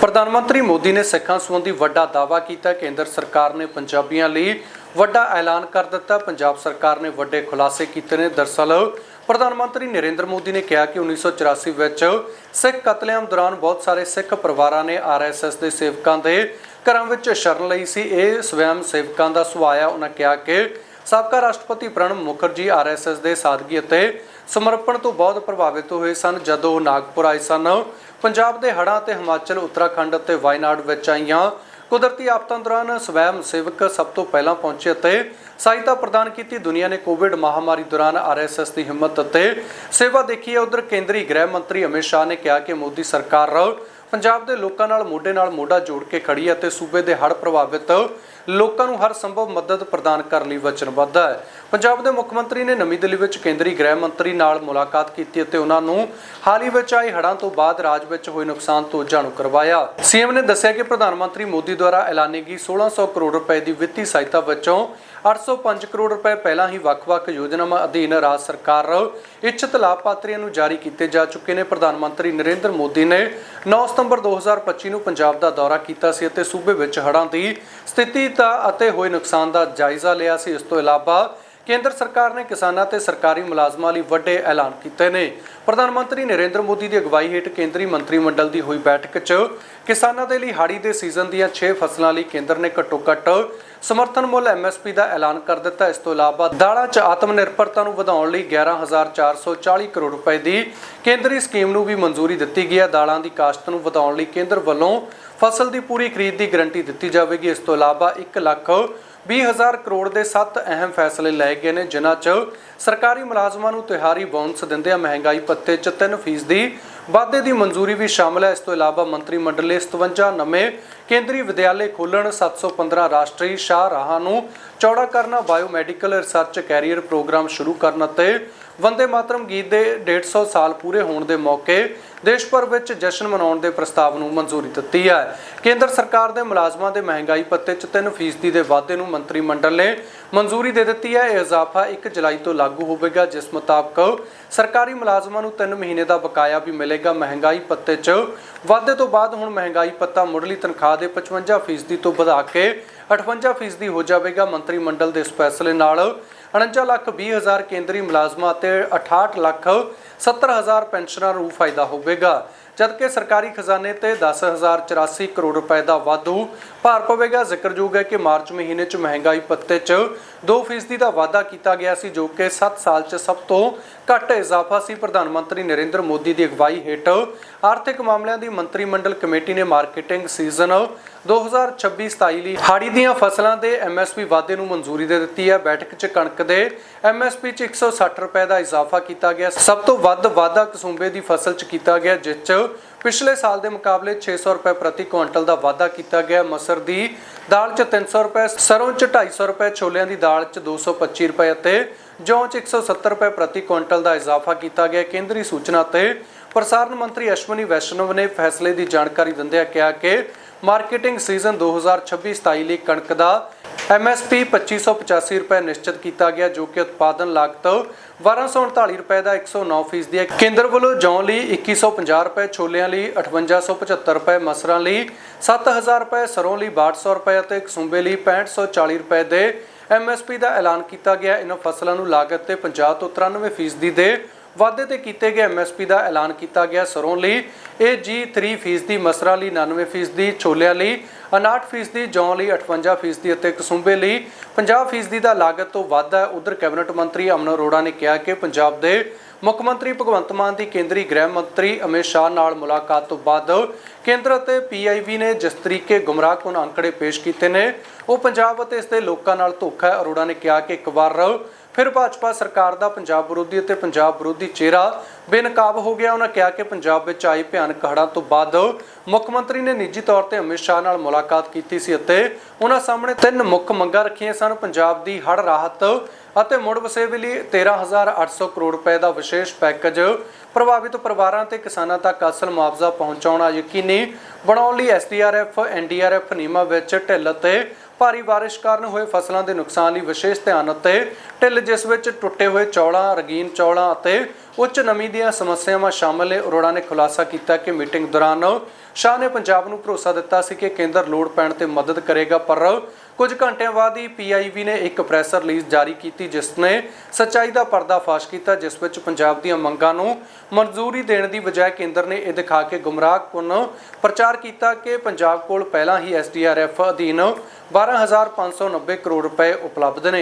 ਪ੍ਰਧਾਨ ਮੰਤਰੀ ਮੋਦੀ ਨੇ ਸਿੱਖਾਂ ਸੰਬੰਧੀ ਵੱਡਾ ਦਾਅਵਾ ਕੀਤਾ। ਕੇਂਦਰ ਸਰਕਾਰ ਨੇ ਪੰਜਾਬੀਆਂ ਲਈ ਵੱਡਾ ਐਲਾਨ ਕਰ ਦਿੱਤਾ। ਪੰਜਾਬ ਸਰਕਾਰ ਨੇ ਵੱਡੇ ਖੁਲਾਸੇ ਕੀਤੇ ਨੇ। ਦਰਸਲ, ਪ੍ਰਧਾਨ ਮੰਤਰੀ ਨਰਿੰਦਰ ਮੋਦੀ ਨੇ ਕਿਹਾ ਕਿ 1984 ਵਿੱਚ ਸਿੱਖ ਕਤਲੇਆਮ ਦੌਰਾਨ ਬਹੁਤ ਸਾਰੇ ਸਿੱਖ ਪਰਿਵਾਰਾਂ ਨੇ ਆਰਐਸਐਸ ਦੇ ਸੇਵਕਾਂ ਦੇ ਘਰਾਂ ਵਿੱਚ ਸ਼ਰਨ ਲਈ ਸੀ। ਇਹ ਸਵੈਮ ਸੇਵਕਾਂ ਦਾ ਸੁਭਾਅ ਆ। ਉਹਨਾਂ ਕਿਹਾ ਕਿ ਸਾਬਕਾ ਰਾਸ਼ਟਰਪਤੀ ਪ੍ਰਣਬ ਮੁਖਰਜੀ ਆਰਐਸਐਸ ਦੇ ਸਾਦਗੀ ਅਤੇ ਸਮਰਪਣ ਤੋਂ ਬਹੁਤ ਪ੍ਰਭਾਵਿਤ ਹੋਏ ਸਨ ਜਦੋਂ ਨਾਗਪੁਰ ਆਏ ਸਨ। ਪੰਜਾਬ ਦੇ ਹੜ੍ਹਾਂ ਤੇ ਹਿਮਾਚਲ, ਉੱਤਰਾਖੰਡ ਅਤੇ ਵਾਇਨਾਡ ਵਿੱਚ ਆਈਆਂ ਕੁਦਰਤੀ ਆਫਤਾਂ ਦੌਰਾਨ ਸਵੈਮ ਸੇਵਕ ਸਭ ਤੋਂ ਪਹਿਲਾਂ ਪਹੁੰਚੇ ਅਤੇ ਸਹਾਇਤਾ ਪ੍ਰਦਾਨ ਕੀਤੀ। ਦੁਨੀਆ ਨੇ ਕੋਵਿਡ ਮਹਾਮਾਰੀ ਦੌਰਾਨ ਆਰਐਸਐਸ ਦੀ ਹਿੰਮਤ ਅਤੇ ਸੇਵਾ ਦੇਖੀ ਹੈ। ਉਧਰ ਕੇਂਦਰੀ ਗ੍ਰਹਿ ਮੰਤਰੀ ਅਮਿਤ ਸ਼ਾਹ ਨੇ ਕਿਹਾ ਕਿ ਮੋਦੀ ਸਰਕਾਰ ਪੰਜਾਬ ਦੇ ਲੋਕਾਂ ਨਾਲ ਮੋਢੇ ਨਾਲ ਮੋਢਾ ਜੋੜ ਕੇ ਖੜੀ ਹੈ ਤੇ ਸੂਬੇ ਦੇ ਹੜ੍ਹ ਪ੍ਰਭਾਵਿਤ ਲੋਕਾਂ ਨੂੰ ਹਰ ਸੰਭਵ ਮਦਦ ਪ੍ਰਦਾਨ ਕਰਨ ਲਈ ਵਚਨਬੱਧ ਹੈ। ਪੰਜਾਬ ਦੇ ਮੁੱਖ ਮੰਤਰੀ ਨੇ ਨਵੀਂ ਦਿੱਲੀ ਵਿੱਚ ਕੇਂਦਰੀ ਗ੍ਰਹਿ ਮੰਤਰੀ ਨਾਲ ਮੁਲਾਕਾਤ ਕੀਤੀ ਅਤੇ ਉਹਨਾਂ ਨੂੰ ਹਾਲ ਹੀ ਵਿੱਚ ਆਏ ਹੜ੍ਹਾਂ ਤੋਂ ਬਾਅਦ ਰਾਜ ਵਿੱਚ ਹੋਏ ਨੁਕਸਾਨ ਤੋਂ ਜਾਣੂ ਕਰਵਾਇਆ। ਸੀਐਮ ਨੇ ਦੱਸਿਆ ਕਿ ਪ੍ਰਧਾਨ ਮੰਤਰੀ ਮੋਦੀ ਦੁਆਰਾ ਐਲਾਨੀ ਗਈ 1600 ਕਰੋੜ ਰੁਪਏ ਦੀ ਵਿੱਤੀ ਸਹਾਇਤਾ ਵਿੱਚੋਂ 805 ਕਰੋੜ ਰੁਪਏ ਪਹਿਲਾਂ ਹੀ ਵੱਖ-ਵੱਖ ਯੋਜਨਾਵਾਂ ਅਧੀਨ ਰਾਜ ਸਰਕਾਰ ਇੱਛਤ ਲਾਭਪਾਤਰੀਆਂ ਨੂੰ ਜਾਰੀ ਕੀਤੇ ਜਾ ਚੁੱਕੇ ਨੇ। ਪ੍ਰਧਾਨ ਮੰਤਰੀ ਨਰਿੰਦਰ ਮੋਦੀ ਨੇ 9 ਸਤੰਬਰ 2025 ਨੂੰ ਪੰਜਾਬ ਦਾ ਦੌਰਾ ਕੀਤਾ ਸੀ ਅਤੇ ਸੂਬੇ ਵਿੱਚ ਹੜ੍ਹਾਂ ਦੀ ਸਥਿਤੀ ਦਾ ਅਤੇ ਹੋਏ ਨੁਕਸਾਨ ਦਾ ਜਾਇਜ਼ਾ ਲਿਆ ਸੀ। ਇਸ ਤੋਂ ਇਲਾਵਾ ਕੇਂਦਰ ਸਰਕਾਰ ਨੇ ਕਿਸਾਨਾਂ ਤੇ ਸਰਕਾਰੀ ਮੁਲਾਜ਼ਮਾਂ ਲਈ ਵੱਡੇ ਐਲਾਨ ਕੀਤੇ ਨੇ। ਪ੍ਰਧਾਨ ਮੰਤਰੀ ਨਰਿੰਦਰ ਮੋਦੀ ਦੀ ਅਗਵਾਈ ਹੇਠ ਕੇਂਦਰੀ ਮੰਤਰੀ ਮੰਡਲ ਦੀ ਹੋਈ ਬੈਠਕ 'ਚ ਕਿਸਾਨਾਂ ਦੇ ਲਈ ਹਾੜੀ ਦੇ ਸੀਜ਼ਨ ਦੀਆਂ 6 ਫਸਲਾਂ ਲਈ ਕੇਂਦਰ ਨੇ ਘੱਟੋ-ਘੱਟ ਸਮਰਥਨ ਮੁੱਲ ਐਮਐਸਪੀ ਦਾ ਐਲਾਨ ਕਰ ਦਿੱਤਾ। ਇਸ ਤੋਂ ਇਲਾਵਾ ਦਾਲਾਂ 'ਚ ਆਤਮ ਨਿਰਭਰਤਾ ਨੂੰ ਵਧਾਉਣ ਲਈ 11440 ਕਰੋੜ ਰੁਪਏ ਦੀ ਕੇਂਦਰੀ ਸਕੀਮ ਨੂੰ ਵੀ ਮਨਜ਼ੂਰੀ ਦਿੱਤੀ ਗਈ ਹੈ। ਦਾਲਾਂ ਦੀ ਕਾਸ਼ਤ ਨੂੰ ਵਧਾਉਣ ਲਈ ਕੇਂਦਰ ਵੱਲੋਂ ਫਸਲ ਦੀ ਪੂਰੀ ਖਰੀਦ ਦੀ ਗਰੰਟੀ ਦਿੱਤੀ ਜਾਵੇਗੀ। ਇਸ ਤੋਂ ਇਲਾਵਾ 1 ਲੱਖ 20000 ਕਰੋੜ ਦੇ 7 ਅਹਿਮ ਫੈਸਲੇ ਲਏ ਗਏ ਨੇ, ਜਿਨ੍ਹਾਂ 'ਚ ਸਰਕਾਰੀ ਮੁਲਾਜ਼ਮਾਂ ਨੂੰ ਤਿਹਾਰੀ ਬੋਨਸ ਦਿੰਦਿਆਂ ਮਹਿੰਗਾਈ ਪੱਤੇ 'ਚ 3% ਦੀ ਵਾਧੇ ਦੀ ਮਨਜ਼ੂਰੀ ਵੀ ਸ਼ਾਮਲ ਹੈ। ਇਸ ਤੋਂ ਇਲਾਵਾ ਮੰਤਰੀ ਮੰਡਲ ਨੇ 57 ਨਵੇਂ ਕੇਂਦਰੀ ਵਿਦਿਆਲੇ ਖੋਲ੍ਹਣ 715 ਰਾਸ਼ਟਰੀ ਸ਼ਾਹ ਰਾਹਾਂ ਨੂੰ ਚੌੜਾ ਕਰਨਾ ਬਾਇਓਮੈਡੀਕਲ ਰਿਸਰਚ ਕੈਰੀਅਰ ਪ੍ਰੋਗਰਾਮ ਸ਼ੁਰੂ ਕਰਨ ਅਤੇ ਵੰਦੇ ਮਾਤਰਮ ਗੀਤ ਦੇ 150 ਸਾਲ ਪੂਰੇ ਹੋਣ ਦੇ ਮੌਕੇ ਦੇਸ਼ ਭਰ ਵਿੱਚ ਜਸ਼ਨ ਮਨਾਉਣ ਦੇ ਪ੍ਰਸਤਾਵ ਨੂੰ ਮਨਜ਼ੂਰੀ ਦਿੱਤੀ ਹੈ। ਕੇਂਦਰ ਸਰਕਾਰ ਦੇ ਮੁਲਾਜ਼ਮਾਂ ਦੇ ਮਹਿੰਗਾਈ ਭੱਤੇ 'ਚ 3% ਦੇ ਵਾਧੇ ਨੂੰ ਮੰਤਰੀ ਮੰਡਲ ਨੇ ਮਨਜ਼ੂਰੀ ਦੇ ਦਿੱਤੀ ਹੈ। ਇਹ ਇਜ਼ਾਫਾ 1 ਜੁਲਾਈ ਤੋਂ ਲਾਗੂ ਹੋਵੇਗਾ, ਜਿਸ ਮੁਤਾਬਕ ਸਰਕਾਰੀ ਮੁਲਾਜ਼ਮਾਂ ਨੂੰ 3 ਮਹੀਨੇ ਦਾ ਬਕਾਇਆ ਵੀ ਮਿਲੇਗਾ। ਮਹਿੰਗਾਈ ਭੱਤੇ 'ਚ ਵਾਧੇ ਤੋਂ ਬਾਅਦ ਹੁਣ ਮਹਿੰਗਾਈ ਭੱਤਾ ਮੁੱਢਲੀ ਤਨਖਾਹ ਦੇ 55% ਤੋਂ ਵਧਾ ਕੇ 58% ਹੋ ਜਾਵੇਗਾ। ਮੰਤਰੀ ਮੰਡਲ ਦੇ ਇਸ ਫੈਸਲੇ ਨਾਲ 49 ਲੱਖ 20 ਹਜ਼ਾਰ ਕੇਂਦਰੀ ਮੁਲਾਜ਼ਮਾਂ ਅਤੇ 68 ਲੱਖ 70 ਹਜ਼ਾਰ ਪੈਨਸ਼ਨਰਾਂ ਨੂੰ ਫਾਇਦਾ ਹੋਵੇਗਾ। ਜਦਕਿ ਸਰਕਾਰੀ ਖਜ਼ਾਨੇ ਤੇ 10084 ਕਰੋੜ ਰੁਪਏ ਦਾ ਵਾਧੂ ਭਾਰ ਪਵੇਗਾ, ਜ਼ਿਕਰਯੋਗ ਹੈ ਕਿ ਮਾਰਚ ਮਹੀਨੇ 'ਚ ਮਹਿੰਗਾਈ ਪੱਤੇ 'ਚ 2% ਦਾ ਵਾਧਾ ਕੀਤਾ ਗਿਆ ਸੀ, ਜੋ ਕਿ 7 ਸਾਲ 'ਚ ਸਭ ਤੋਂ ਘੱਟ ਇਜ਼ਾਫਾ ਸੀ। ਪ੍ਰਧਾਨ ਮੰਤਰੀ ਨਰਿੰਦਰ ਮੋਦੀ ਦੀ ਅਗਵਾਈ ਹੇਠ ਆਰਥਿਕ ਮਾਮਲਿਆਂ ਦੀ ਮੰਤਰੀ ਮੰਡਲ ਕਮੇਟੀ ਨੇ ਮਾਰਕੀਟਿੰਗ ਸੀਜ਼ਨ 2026-27 ਲਈ ਹਾੜੀ ਦੀਆਂ ਫਸਲਾਂ ਦੇ ਐਮਐਸਪੀ ਵਾਧੇ ਨੂੰ ਮਨਜ਼ੂਰੀ ਦੇ ਦਿੱਤੀ ਹੈ। ਬੈਠਕ 'ਚ ਕਣਕ ਦੇ ਐਮਐਸਪੀ 'ਚ 160 ਰੁਪਏ ਦਾ ਇਜ਼ਾਫਾ ਕੀਤਾ ਗਿਆ। ਸਭ ਤੋਂ ਵੱਧ ਵਾਧਾ ਕਸੂੰਬੇ ਦੀ ਫਸਲ 'ਚ ਕੀਤਾ ਗਿਆ, ਜਿਸ 'ਚ ਪਿਛਲੇ ਸਾਲ ਦੇ ਮੁਕਾਬਲੇ 600 ਰੁਪਏ ਪ੍ਰਤੀ ਕੁਇੰਟਲ ਦਾ ਵਾਧਾ ਕੀਤਾ ਗਿਆ। ਮਸਰ ਦੀ ਦਾਲ 'ਚ 300 ਰੁਪਏ, ਸਰੋਂ 'ਚ 250 ਰੁਪਏ, ਛੋਲਿਆਂ ਦੀ ਦਾਲ 'ਚ 225 ਰੁਪਏ ਅਤੇ ਜੌਂ 'ਚ 170 ਰੁਪਏ ਪ੍ਰਤੀ ਕੁਇੰਟਲ ਦਾ ਇਜ਼ਾਫਾ ਕੀਤਾ ਗਿਆ। ਕੇਂਦਰੀ ਸੂਚਨਾ ਤੇ ਪ੍ਰਸਾਰਣ ਮੰਤਰੀ ਅਸ਼ਵਨੀ ਵੈਸ਼ਨਵ ਨੇ ਫੈਸਲੇ ਦੀ ਜਾਣਕਾਰੀ ਦਿੰਦਿਆਂ ਕਿਹਾ ਕਿ ਮਾਰਕੀਟਿੰਗ ਸੀਜ਼ਨ 2026-27 ਲਈ ਕਣਕ ਦਾ MSP 2585 ਰੁਪਏ ਨਿਸ਼ਚਿਤ ਕੀਤਾ ਗਿਆ, ਜੋ ਕਿ ਉਤਪਾਦਨ ਲਾਗਤ 1239 ਰੁਪਏ ਦਾ 109 ਫੀਸਦੀ ਹੈ। ਕੇਂਦਰ ਵੱਲੋਂ ਜੌਂ ਲਈ 2150 ਰੁਪਏ, ਛੋਲਿਆਂ ਲਈ 5875 ਰੁਪਏ, ਮਸਰਾਂ ਲਈ 7000 ਰੁਪਏ ਸਰੋਂ ਲਈ 6200 ਰੁਪਏ ਅਤੇ ਕਸੁੰਬੇ ਲਈ 6540 ਰੁਪਏ ਦੇ MSP ਦਾ ਐਲਾਨ ਕੀਤਾ ਗਿਆ। ਇਹਨਾਂ ਫਸਲਾਂ ਨੂੰ ਲਾਗਤ ਤੇ 50 ਤੋਂ 93 ਫੀਸਦੀ ਦੇ ਵਾਧੇ ਤੇ ਕੀਤੇ ਗਏ ਐਮਐਸਪੀ ਦਾ ਐਲਾਨ ਕੀਤਾ ਗਿਆ ਸਰੋਂ ਲਈ। ਇਹ ਜੀ 3% ਮਸਰਾਂ ਲਈ 99 ਫੀਸਦੀ ਛੋਲਿਆਂ ਲਈ 59 ਫੀਸਦੀ ਜੌਂ ਲਈ 58 ਫੀਸਦੀ ਅਤੇ ਕਸੁੰਬੇ ਲਈ। 50% ਦਾ ਲਾਗਤ ਤੋਂ ਵੱਧ ਹੈ। ਉਧਰ ਕੈਬਨਿਟ ਮੰਤਰੀ ਅਮਨ ਅਰੋੜਾ ਨੇ ਕਿਹਾ ਕਿ ਪੰਜਾਬ ਦੇ ਮੁੱਖ ਮੰਤਰੀ ਭਗਵੰਤ ਮਾਨ ਦੀ ਕੇਂਦਰੀ ਗ੍ਰਹਿ ਮੰਤਰੀ ਅਮਿਤ ਸ਼ਾਹ ਨਾਲ ਮੁਲਾਕਾਤ ਤੋਂ ਬਾਅਦ ਕੇਂਦਰ ਅਤੇ ਪੀਆਈਬੀ ਨੇ ਜਿਸ ਤਰੀਕੇ ਗੁੰਮਰਾਹਕੁਨ ਅੰਕੜੇ ਪੇਸ਼ ਕੀਤੇ ਨੇ, ਉਹ ਪੰਜਾਬ ਅਤੇ ਇਸ ਦੇ ਲੋਕਾਂ ਨਾਲ ਧੋਖਾ ਹੈ। ਅਰੋੜਾ ਨੇ ਕਿਹਾ ਕਿ ਇੱਕ ਵਾਰ ਫਿਰ ਭਾਜਪਾ ਸਰਕਾਰ ਦਾ ਪੰਜਾਬ ਵਿਰੋਧੀ ਅਤੇ ਪੰਜਾਬ ਵਿਰੋਧੀ ਚਿਹਰਾ ਬੇਨਕਾਬ ਹੋ ਗਿਆ। ਉਹਨਾਂ ਕਿਹਾ ਕਿ ਪੰਜਾਬ ਵਿੱਚ ਆਈ ਭਿਆਨਕ ਹੜ੍ਹਾਂ ਤੋਂ ਬਾਅਦ ਮੁੱਖ ਮੰਤਰੀ ਨੇ ਨਿੱਜੀ ਤੌਰ ਤੇ ਅਮਿਤ ਸ਼ਾਹ ਨਾਲ ਮੁਲਾਕਾਤ ਕੀਤੀ ਸੀ ਅਤੇ ਉਹਨਾਂ ਸਾਹਮਣੇ ਤਿੰਨ ਮੁੱਖ ਮੰਗਾਂ ਰੱਖੀਆਂ ਸਨ, ਪੰਜਾਬ ਦੀ ਹੜ੍ਹ ਰਾਹਤ ਅਤੇ ਮੁੜ ਵਸੇਵੇ ਲਈ 13800 ਕਰੋੜ ਰੁਪਏ ਦਾ ਵਿਸ਼ੇਸ਼ ਪੈਕੇਜ ਪ੍ਰਭਾਵਿਤ ਪਰਿਵਾਰਾਂ ਤੇ ਕਿਸਾਨਾਂ ਤੱਕ ਅਸਲ ਮੁਆਵਜ਼ਾ ਪਹੁੰਚਾਉਣਾ ਯਕੀਨੀ ਬਣਾਉਣ ਲਈ ਐਸਡੀਆਰਐਫ ਐਨਡੀਆਰਐਫ ਨਿਯਮਾਂ ਵਿੱਚ ਢਿੱਲ ਅਤੇ ਭਾਰੀ ਬਾਰਿਸ਼ ਕਾਰਨ ਹੋਏ ਫਸਲਾਂ ਦੇ ਨੁਕਸਾਨ ਲਈ ਵਿਸ਼ੇਸ਼ ਧਿਆਨ ਅਤੇ ਢਿੱਲ ਜਿਸ ਵਿੱਚ ਟੁੱਟੇ ਹੋਏ ਚੌਲਾਂ, ਰੰਗੀਨ ਚੌਲਾਂ ਅਤੇ ਉੱਚ ਨਮੀ ਦੀਆਂ ਸਮੱਸਿਆਵਾਂ ਸ਼ਾਮਲ ਨੇ। ਅਰੋੜਾ ਨੇ ਖੁਲਾਸਾ ਕੀਤਾ ਕਿ ਮੀਟਿੰਗ ਦੌਰਾਨ ਸ਼ਾਹ ਨੇ ਪੰਜਾਬ ਨੂੰ ਭਰੋਸਾ ਦਿੱਤਾ ਸੀ ਕਿ ਕੇਂਦਰ ਲੋੜ ਪੈਣ ਤੇ ਮਦਦ ਕਰੇਗਾ, ਪਰ ਕੁਝ ਘੰਟਿਆਂ ਬਾਅਦ ਹੀ ਪੀਆਈਬੀ ਨੇ ਇੱਕ ਪ੍ਰੈਸ ਰਿਲੀਜ਼ ਜਾਰੀ ਕੀਤੀ, ਜਿਸ ਨੇ ਸੱਚਾਈ ਦਾ ਪਰਦਾਫਾਸ਼ ਕੀਤਾ, ਜਿਸ ਵਿੱਚ ਪੰਜਾਬ ਦੀਆਂ ਮੰਗਾਂ ਨੂੰ ਮਨਜ਼ੂਰੀ ਦੇਣ ਦੀ ਬਜਾਏ ਕੇਂਦਰ ਨੇ ਇਹ ਦਿਖਾ ਕੇ ਗੁੰਮਰਾਹਕੁਨ ਪ੍ਰਚਾਰ ਕੀਤਾ ਕਿ ਪੰਜਾਬ ਕੋਲ ਪਹਿਲਾਂ ਹੀ ਐਸਡੀਆਰਐਫ ਅਧੀਨ 12590 ਕਰੋੜ ਰੁਪਏ ਉਪਲਬਧ ਨੇ।